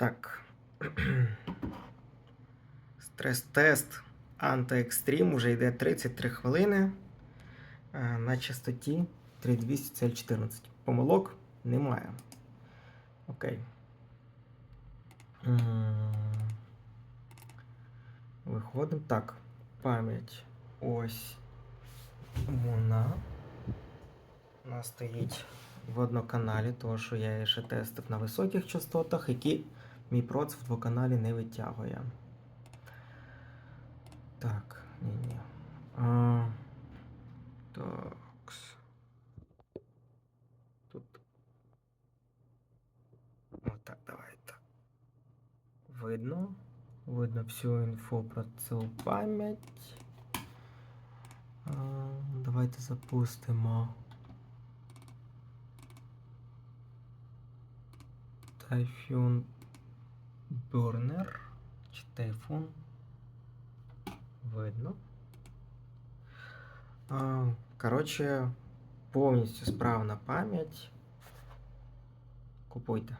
Так. Стрес-тест Антиекстрім вже йде 33 хвилини е, на частоті 3200 CL14. Помилок немає. Окей. Виходимо. Так. Пам'ять. Ось вона. Вона стоїть в одноканалі, тому що я ще тестив на високих частотах, які мій проц в двоканалі не витягує. Так, ні-ні. Так. Тут. Отак, давайте. Видно. Видно всю інфу про цю пам'ять. Давайте запустимо. Typhoon Burner чи Typhoon. Видно. А, коротше, повністю справна пам'ять. Купуйте.